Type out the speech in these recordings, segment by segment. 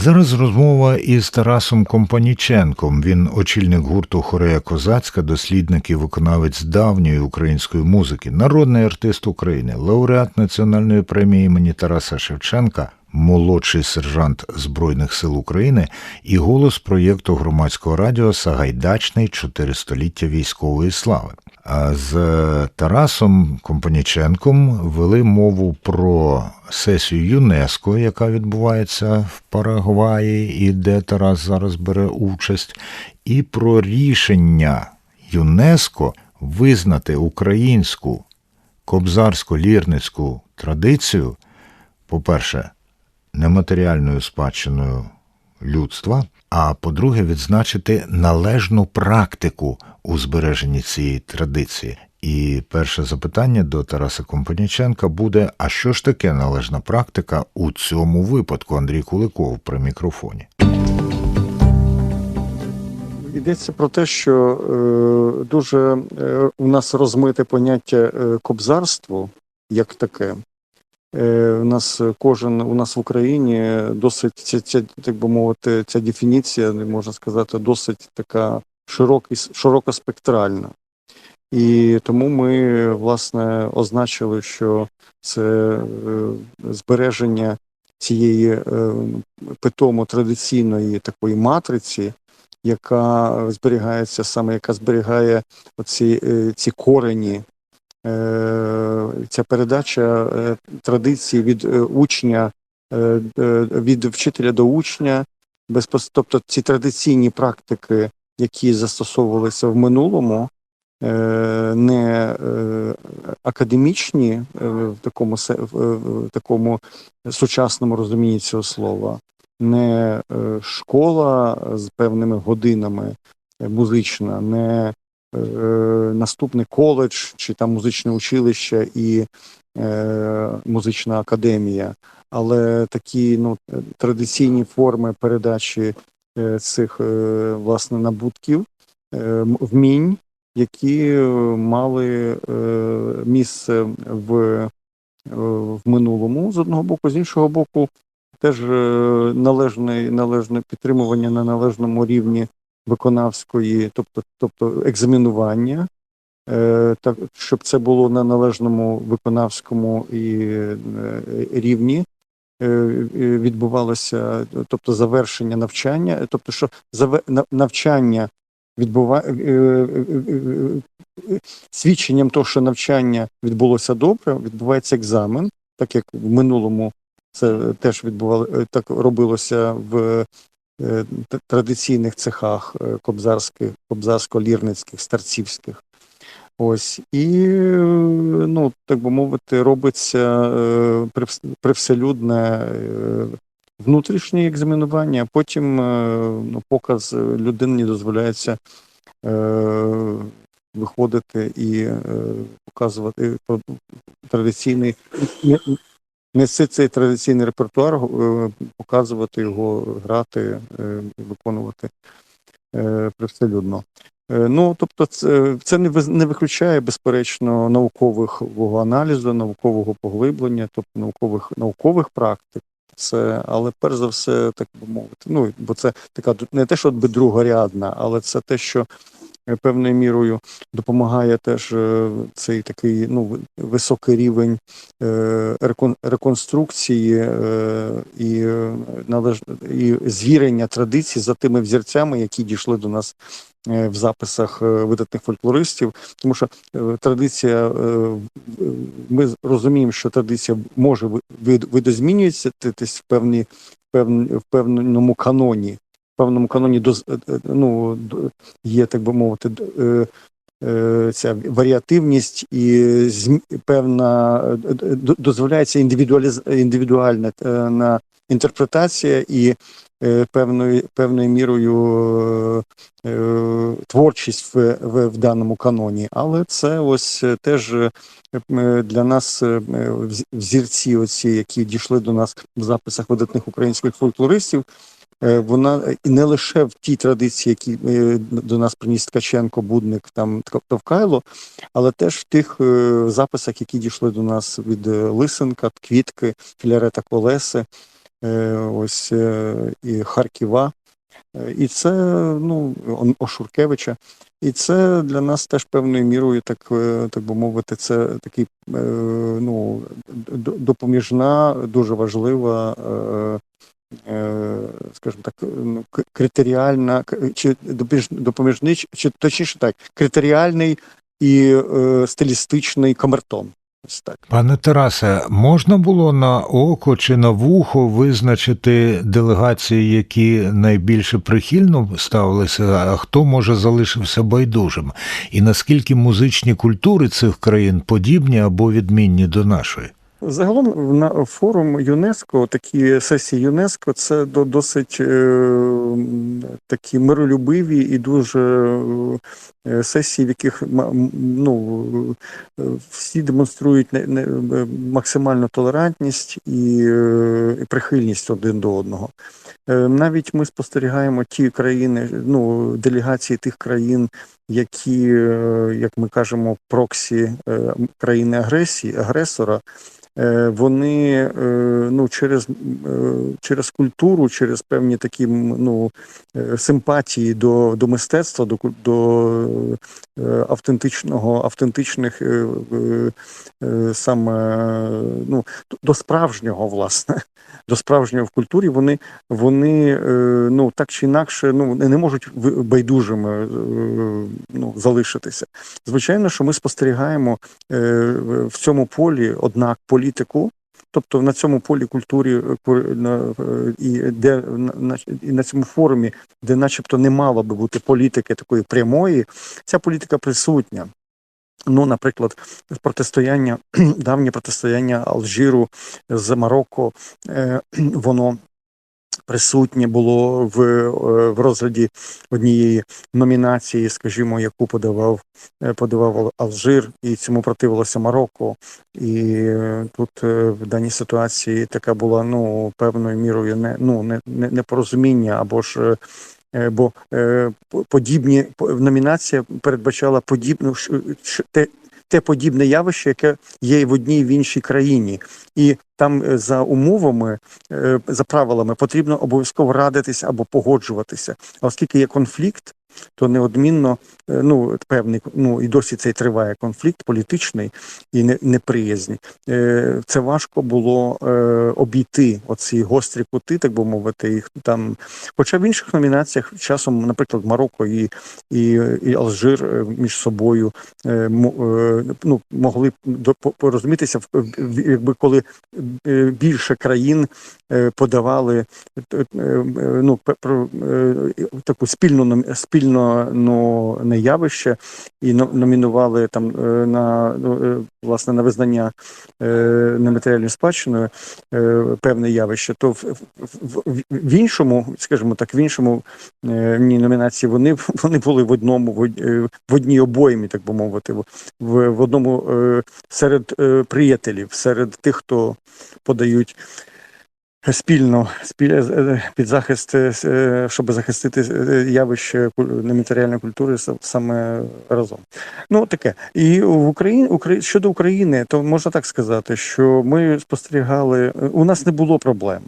Зараз розмова із Тарасом Компаніченком. Він очільник гурту Хорея Козацька, дослідник і виконавець давньої української музики, народний артист України, лауреат національної премії імені Тараса Шевченка, молодший сержант Збройних сил України і голос проєкту громадського радіо Сагайдачний чотиристоліття військової слави. З Тарасом Компаніченком вели мову про сесію ЮНЕСКО, яка відбувається в Парагваї, і де Тарас зараз бере участь, і про рішення ЮНЕСКО визнати українську кобзарсько-лірницьку традицію, по-перше, нематеріальною спадщиною людства, а по-друге, відзначити належну практику у збереженні цієї традиції. І перше запитання до Тараса Компаніченка буде: а що ж таке належна практика у цьому випадку? Андрій Куликов при мікрофоні. Йдеться про те, що е, дуже е, у нас розмите поняття е, кобзарство як таке. Е, у нас кожен у нас в Україні досить ця, ця, так би мовити, ця дефініція, не можна сказати, досить така широкий, широкоспектральна. І тому ми власне означили, що це е, збереження цієї е, питомо традиційної такої матриці, яка зберігається саме, яка зберігає оці е, ці корені, ця передача традиції від учня, від вчителя до учня, тобто ці традиційні практики, які застосовувалися в минулому, не е, академічні е, в такому в- такому сучасному розумінні цього слова, не е, школа з певними годинами е, музична, не е, наступний коледж чи там музичне училище і е, музична академія, але такі ну, е, традиційні форми передачі е, цих е, власне набутків, е, вмінь, які е, мали е, місце в, е, в минулому з одного боку, з іншого боку, теж належне, належне підтримування на належному рівні виконавської, тобто, тобто екзаменування, так, щоб це було на належному виконавському і рівні. Відбувалося, тобто завершення навчання, тобто, що навчання відбува... е, е, е, свідченням того, що навчання відбулося добре, відбувається екзамен, так як в минулому це теж відбувало так робилося в традиційних цехах кобзарських, кобзарсько-лірницьких, старцівських. Ось і ну так би мовити, робиться привселюдне е, внутрішнє екзаменування, а потім е, ну, показ людині дозволяється е, виходити і е, показувати традиційний не- нести цей традиційний репертуар, е, показувати його, грати, е, виконувати е, привселюдно. Е, Ну, тобто, це, це не, не виключає, безперечно, наукового аналізу, наукового поглиблення, тобто наукових, наукових практик. Це, але перш за все, так би мовити, ну бо це така не те, що би другорядна, але це те, що е, певною мірою допомагає теж е, цей такий ну високий рівень е, реконструкції і належ і звірення традицій за тими взірцями, які дійшли до нас в записах е, видатних фольклористів, тому що е, традиція, е, ми розуміємо, що традиція може видозмінюється в певні в певному каноні. В певному каноні е, е, ну, є, так би мовити, е, е, ця варіативність і певна е, дозволяється індивідуальна е, на інтерпретація і е, певною певною мірою е, творчість в, в, в даному каноні. Але це ось е, теж для нас взірці, оці, які дійшли до нас в записах видатних українських фольклористів. Вона і не лише в тій традиції, які до нас приніс Ткаченко, Будник, там Товкайло, але теж в тих записах, які дійшли до нас від Лисенка, Квітки, Філярета Колеси, ось е, і Харківа. Е, І це ну, Ошуркевича. І це для нас теж певною мірою, так, е, так би мовити, це такий е, ну, допоміжна, дуже важлива, е, е, скажімо так, ну, критеріальна, чи допоміж- допоміжний, чи- точніше так, критеріальний і е, стилістичний камертон. Ось так. Пане Тарасе, можна було на око чи на вухо визначити делегації, які найбільше прихильно ставилися, а хто може залишився байдужим? І наскільки музичні культури цих країн подібні або відмінні до нашої? Загалом на форум ЮНЕСКО, такі сесії ЮНЕСКО, це досить е, такі миролюбиві і дуже е, сесії, в яких ну, е, всі демонструють е, максимальну толерантність і, е, прихильність один до одного. Е, Навіть ми спостерігаємо ті країни, ну делегації тих країн, які, е, як ми кажемо, проксі е, країни агресії, агресора. Е, вони е, ну, через, е, через культуру, через певні такі ну, е, симпатії до, до мистецтва, до, до е, автентичного, автентичних е, е, е, саме ну, до справжнього, власне, до справжнього в культурі, вони, вони е, ну, так чи інакше ну, не можуть байдужими е, ну, залишитися. Звичайно, що ми спостерігаємо е, в цьому полі однак політику. Тобто на цьому полі культурі е, е, і де на- і на цьому форумі, де начебто не мало би бути політики такої прямої, ця політика присутня. Ну, наприклад, протистояння, давнє протистояння Алжиру з Марокко, е, воно присутнє було в, е, в розгляді однієї номінації, скажімо, яку подавав, е, подавав Алжир, і цьому противилося Марокко. І е, тут в даній ситуації така була ну певною мірою не ну не, не, непорозуміння або ж. Бо по- подібні по- номінація передбачала подібну те, те подібне явище, яке є в одній в іншій країні, і там е, за умовами, е, за правилами потрібно обов'язково радитися або погоджуватися. А оскільки є конфлікт, то неодмінно е, ну певний ну і досі цей триває конфлікт політичний і не, неприязнь. Е, Це важко було е, обійти оці гострі кути, так би мовити, їх там. Хоча в інших номінаціях часом, наприклад, Марокко і, і, і Алжир між собою ну, могли порозумітися, якби коли більше країн подавали ну, таку спільну nom- спільно ну, не явище і номінували там е, на ну, е, власне на визнання е, нематеріальною спадщиною певне явище, то в, в, в, іншому, скажімо так, в іншому ні, номінації вони вони були в одному в, одній обоймі, так би мовити, в, в, одному серед приятелів, серед тих, хто подають. Спільно е, під захист, е, е, щоб захистити е, явище нематеріальної культури саме разом. Ну таке. І в Україні Украї- щодо України, то можна так сказати, що ми спостерігали. У нас не було проблем.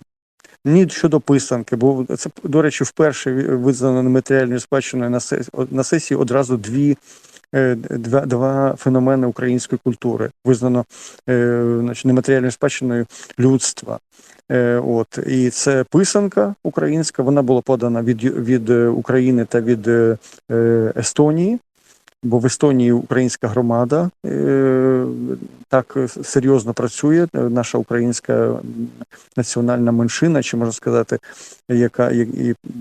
Ні щодо писанки, бо це, до речі, вперше визнано нематеріальною спадщиною на сесії одразу дві. Е, Два, два феномени української культури визнано е, значить, нематеріальною спадщиною людства. Е, От і це писанка українська. Вона була подана від, від України та від Естонії. Бо в Естонії українська громада е, так серйозно працює. Наша українська національна меншина, чи можна сказати, яка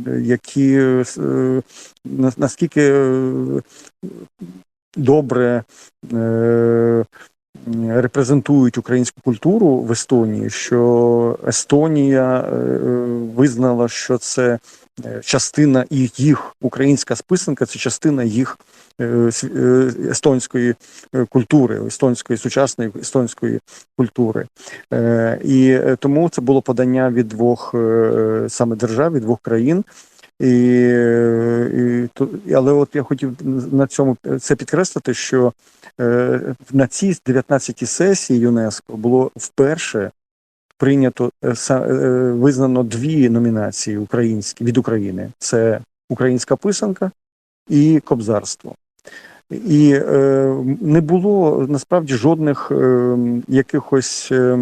які е, наскільки е, добре репрезентують українську культуру в Естонії, що Естонія визнала, що це частина і їх українська списанка, це частина їх е, е, естонської е, культури, естонської сучасної естонської культури. Е, І е, тому це було подання від двох е, саме держав, від двох країн. І, е, і, але от я хотів на цьому це підкреслити, що е, на цій 19-й сесії ЮНЕСКО було вперше прийнято е, са- е, визнано дві номінації українські від України: це українська писанка і кобзарство. І е, не було насправді жодних е, якихось е,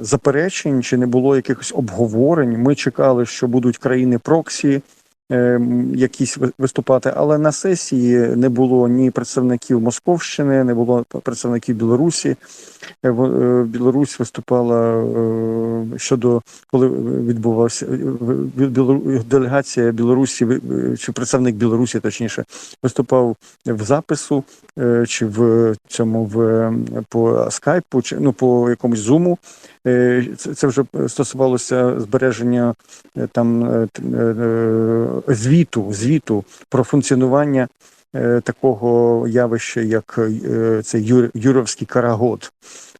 заперечень, чи не було якихось обговорень. Ми чекали, що будуть країни проксі. Е, Якісь ви- виступати, але на сесії не було ні представників Московщини, не було представників Білорусі. Е, е, Білорусь виступала е, щодо коли відбувався делегація Білорусі чи представник Білорусі, точніше, виступав в запису чи в цьому в по скайпу, чи ну по якомусь зуму. Це, вже стосувалося збереження там звіту, звіту про функціонування е, такого явища, як цей Юр, Юровський карагод.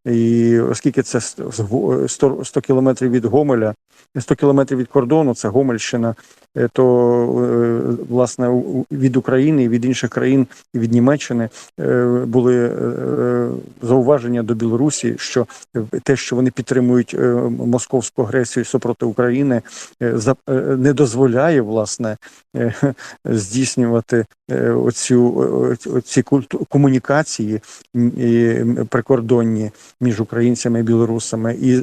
І оскільки це с- з Го- 100, 100 кілометрів від Гомеля, 100 кілометрів від кордону, це Гомельщина, е, то е, власне від України від інших країн, від Німеччини е, були е, зауваження до Білорусі, що те, що вони підтримують е, московську агресію супроти України, е, е, не дозволяє власне е, здійснювати е, оцю оці комунікації прикордонні між українцями і білорусами, і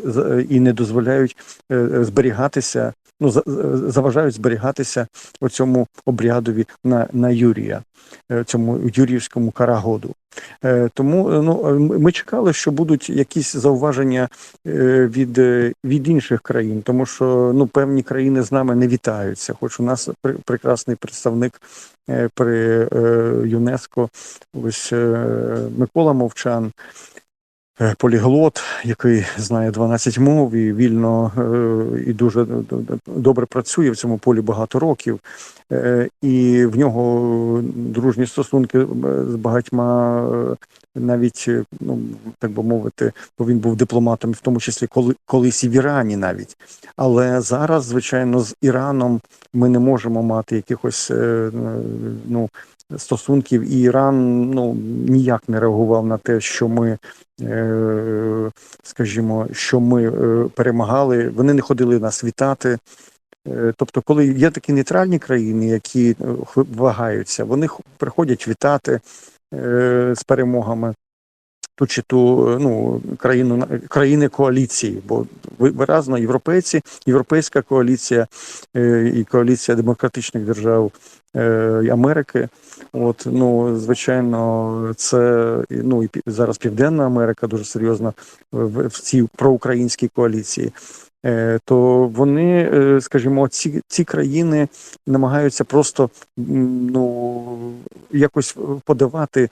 і не дозволяють е, зберігатися. Ну за- за- заважають зберігатися оцьому обрядові на, на Юрія, е, цьому юріївському карагоду. Е, Тому е, ну ми чекали, що будуть якісь зауваження від, від інших країн, тому що ну певні країни з нами не вітаються. Хоч у нас пр- прекрасний представник при ЮНЕСКО, ось Микола Мовчан. Е, Поліглот, який знає 12 мов і вільно е, і дуже добре працює в цьому полі багато років, Е, і в нього дружні стосунки з багатьма навіть, ну так би мовити, бо він був дипломатом, в тому числі коли колись і в Ірані навіть. Але зараз, звичайно, з Іраном ми не можемо мати якихось ну, стосунків, і Іран ну ніяк не реагував на те, що ми. е, Скажімо, що ми е, перемагали, вони не ходили нас вітати. Е, Тобто, коли є такі нейтральні країни, які вагаються, вони приходять вітати з перемогами ту чи ту е, ну, країну країни коаліції, бо ви- виразно європейці, європейська коаліція е, і коаліція демократичних держав е, Америки. От ну звичайно, це ну і зараз Південна Америка дуже серйозно в, цій проукраїнській коаліції. То вони, скажімо, ці, ці країни намагаються просто ну якось подавати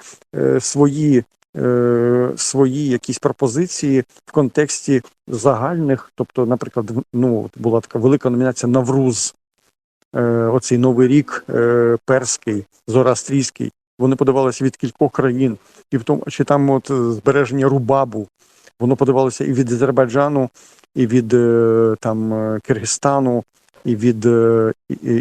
свої е, свої якісь пропозиції в контексті загальних. Тобто, наприклад, ну була така велика номінація Навруз, е, оцей новий рік е, перський, зороастрійський. Вони подавалися від кількох країн, і в тому, чи там от збереження Рубабу, воно подавалося і від Азербайджану, і від там Киргизстану, і від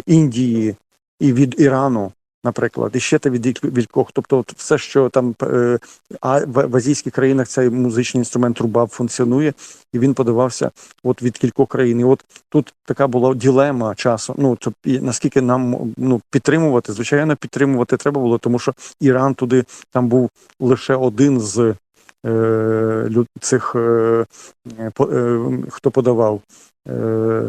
Індії, і від Ірану, наприклад, і ще та від кіль- Тобто, от все, що там е, а в, азійських країнах цей музичний інструмент труба функціонує, і він подавався от від кількох країн. І от тут така була ділема часу. Ну то і наскільки нам ну підтримувати, звичайно, підтримувати треба було, тому що Іран туди там був лише один з цих е, е, хто подавав е,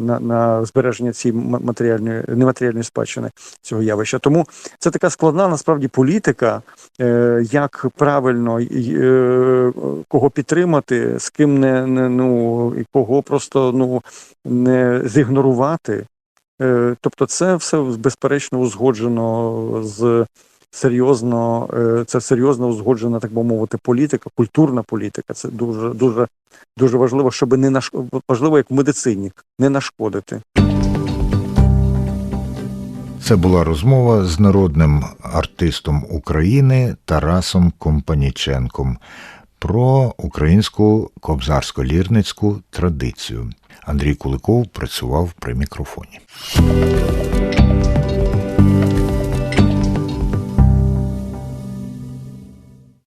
на, на збереження цієї матеріальної нематеріальної спадщини цього явища. Тому це така складна насправді політика, е, як правильно е, кого підтримати, з ким не, не ну кого просто ну не зігнорувати. Е, Тобто, це все безперечно узгоджено з серйозно, е, це серйозно узгоджена, так би мовити, політика, культурна політика. Це дуже дуже дуже важливо, щоб не наш важливо, як в медицині, не нашкодити. Це була розмова з народним артистом України Тарасом Компаніченком про українську кобзарсько-лірницьку традицію. Андрій Куликов працював при мікрофоні.